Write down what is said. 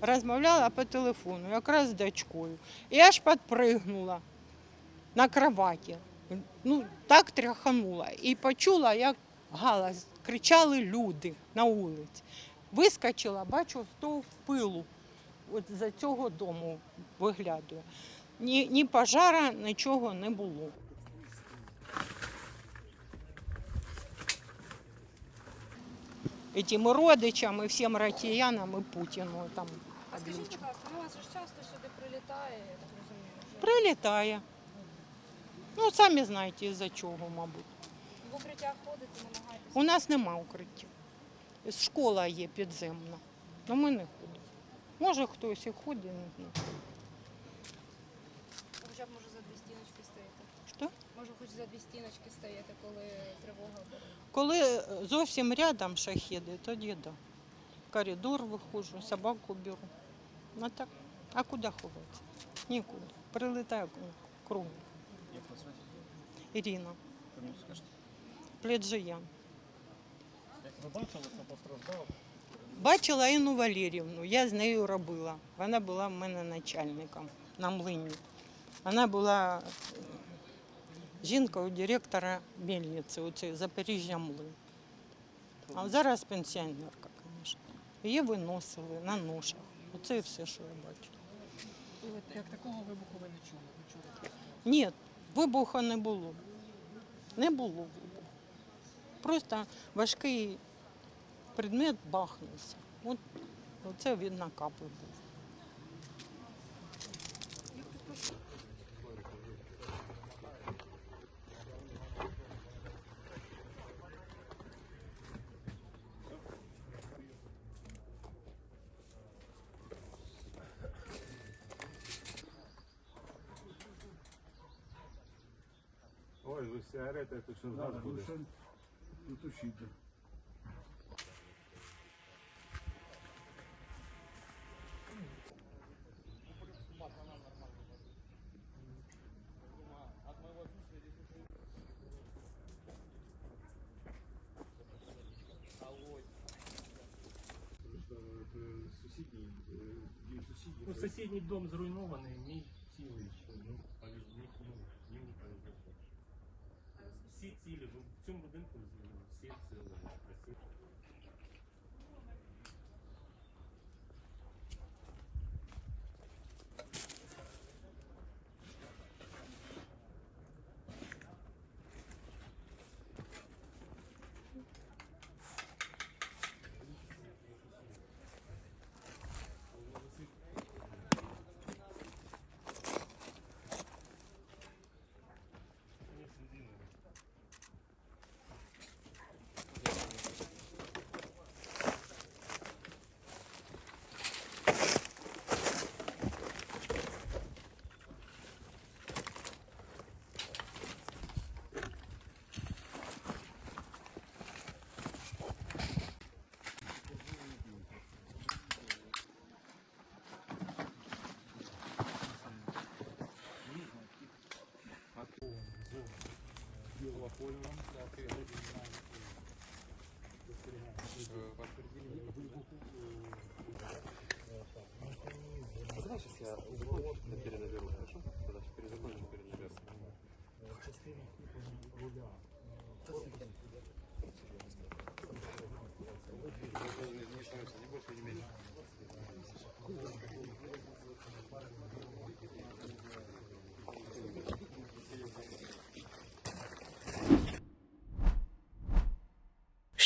розмовляла по телефону, якраз з дочкою. І аж підпригнула на кроваті. Ну, так тряханула. І почула, як галас, кричали люди на вулиці. Вискочила, бачу, стовп пилу. От за цього дому виглядає. Ні, ні пожара, нічого не було. Этим родичам і всім росіянам і Путіну там. А скажіть, будь ласка, ну у вас ж часто сюди прилітає, я так розумію. Вже. Прилітає. Ну, самі знаєте, із-за чого, мабуть. В укриття ходите, намагаєтесь. У нас нема укриття. Школа є підземна, але ми не ходимо. Може, хтось і ходить, не знаю. Хоча б може за дві стіночки стоїте. Що? Може, хоч за дві стіночки стоїте, коли тривога буде. Коли е, зовсім рядом шахіди, тоді да. В коридор виходжу, собаку беру. Ну так, а куди ховатися? Нікуди. Прилітаю кругом. Як вас звати? Ірина, Фамілію скажете? Пледжиян. Ви бачили, хто постраждав? Бачила Інну Валерівну, я з нею робила. Вона була в мене начальником на млині. Вона була е, жінкою директора мельниці, оцей Запоріжжя млин. А зараз пенсіонерка, звісно. Її виносили на ношах. Оце і все, що я бачу. Як такого вибуху ви не чули? Ви чули? Ні, вибуху не було. Не було вибуху. Просто важкий предмет бахнувся. От оце він на капи був. Ой, ви сигарети, то що з нас буде? Ну то ще йде. Сусідній, дім сусідній. Ну, соседний дом зруйнований, мій цілий. Ну, Всі цілі, в цьому будинку ну, всі цілі, красиві. Конечно, длинные. Знаешь, если я убегу, я перенаберу, хорошо? Когда перезакончу, перенаберу. Не становится ни больше, ни меньше.